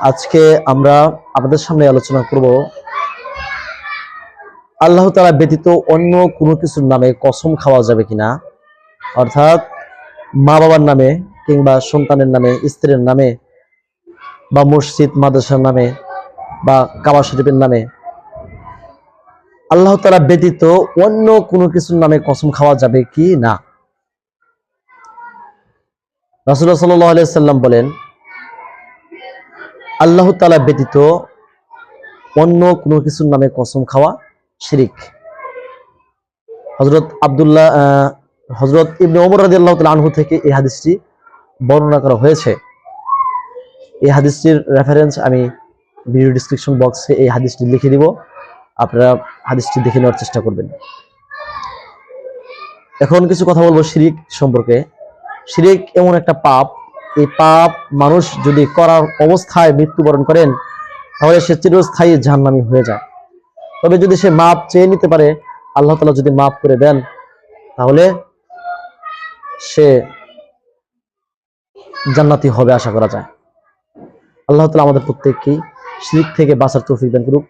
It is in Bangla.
আজকে আমরা আপনাদের সামনে আলোচনা করব আল্লাহ তাআলা ব্যতীত অন্য কোনো কিছুর নামে কসম খাওয়া যাবে কিনা? অর্থাৎ মা বাবার নামে কিংবা সন্তানের নামে, স্ত্রীর নামে, বা মসজিদ, মাদ্রাসার নামে, বা কাবা শরীফের নামে আল্লাহ তাআলা ব্যতীত অন্য কোনো কিছুর নামে কসম খাওয়া যাবে কি না? রাসুল্লাহ সাল্লাহ সাল্লাম বলেন, আল্লাহ তালা ব্যতীত অন্য কোনো কিছুর নামে কসম খাওয়া শিরিক। হজরত আবদুল্লাহ হজরত ইবনে ওমর রাজি আল্লাহ তালা আনহু থেকে এই হাদিসটি বর্ণনা করা হয়েছে। এই হাদিসটির রেফারেন্স আমি ভিডিও ডিসক্রিপশন বক্সে এই হাদিসটি লিখে দিব। আপনারা হাদিসটি দেখে নেওয়ার চেষ্টা করবেন। এখন কিছু কথা বলব শিরিক সম্পর্কে। শিরিক এমন একটা পাপ। এই পাপ মানুষ যদি করার অবস্থায় মৃত্যুবরণ করেন, তাহলে সে চিরস্থায়ী জাহান্নামী হয়ে যায়। তবে যদি সে মাপ চেয়ে নিতে পারে, আল্লাহ তালা যদি মাফ করে দেন, তাহলে সে জান্নাতি হবে আশা করা যায়। আল্লাহ তালা আমাদের প্রত্যেককেই শিরিক থেকে বাঁচার তৌফিক দান করুক।